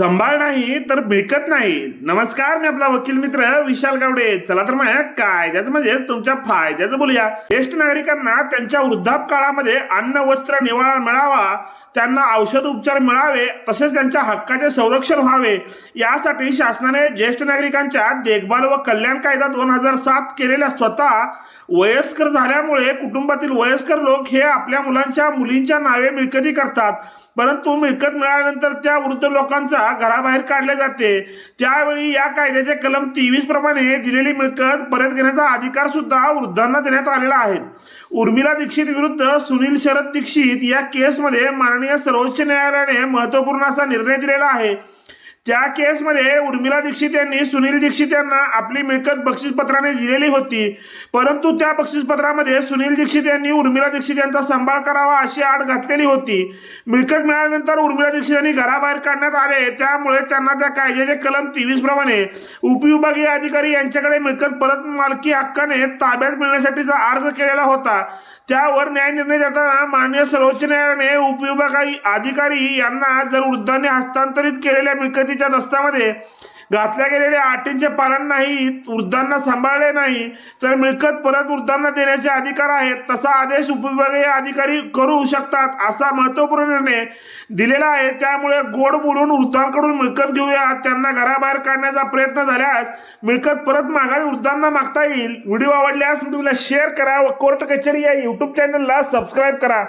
संभाळ नाही तर मिळकत नाही. नमस्कार मी आपला वकील मित्र विशाल गावडे. चला तर मग कायद्याचं म्हणजे तुमच्या फायद्याचं बोलूया. ज्येष्ठ नागरिकांना त्यांच्या वृद्धाप काळामध्ये अन्न वस्त्र निवारा मिळावा त्यांना औषध उपचार मिळावे तसेच त्यांच्या हक्काचे संरक्षण व्हावे. यासाठी शासनाने ज्येष्ठ नागरिकांच्या देखभाल व कल्याण कायदा दोन हजार सात केलेल्या स्वतः वयस्कर झाल्यामुळे कुटुंबातील वयस्कर लोक हे आपल्या मुलांच्या मुलींच्या नावे मिळकती करतात. परंतु मिळकत मिळाल्यानंतर त्या वृद्ध लोकांचा घराबाहेर काढले जाते. त्यावेळी या कायद्याचे कलम तेवीस प्रमाणे दिलेली मिळकत परत घेण्याचा अधिकार सुद्धा वृद्धांना देण्यात आलेला आहे. उर्मिला दीक्षित विरुद्ध सुनील शरद दीक्षित या केसमध्ये माननीय सर्वोच्च न्यायालयाने महत्त्वपूर्ण असा निर्णय दिलेला आहे. त्या केसमध्ये उर्मिला दीक्षित यांनी सुनील दीक्षित यांना आपली मिळकत बक्षीसपत्राने दिलेली होती परंतु त्या बक्षीसपत्रामध्ये सुनील दीक्षित यांनी उर्मिला दीक्षित यांचा सांभाळ करावा अशी आड घातलेली होती. मिळकत मिळाल्यानंतर उर्मिला दीक्षित यांनी घराबाहेर काढण्यात आले. त्यामुळे त्यांना त्या कायद्याचे कलम तेवीस प्रमाणे उपविभागीय अधिकारी यांच्याकडे मिळकत परत मालकी हक्काने ताब्यात मिळण्यासाठीचा अर्ज केलेला होता. त्यावर न्याय निर्णय देताना मान्य सर्वोच्च न्यायालयाने उपविभागाई अधिकारी यांना जर वृद्धांनी हस्तांतरित केलेल्या मिळकत मिळकतीच्या दस्तामध्ये घातल्या गेलेल्या अटींचे पालन नाही वृद्धांना सांभाळले नाही तर मिळकत परत वृद्धांना देण्याचे अधिकार आहेत तसा आदेश उपविभागीय अधिकारी करू शकतात असा महत्त्वपूर्ण निर्णय दिलेला आहे. त्यामुळे गोड बोलून वृद्धांकडून मिळकत घेऊया त्यांना घराबाहेर काढण्याचा प्रयत्न झाल्यास मिळकत परत माघारी वृद्धांना मागता येईल. व्हिडिओ आवडल्यास व्हिडिओला शेअर करा व कोर्ट कचेरी या यूट्यूब चॅनलला सबस्क्राईब करा.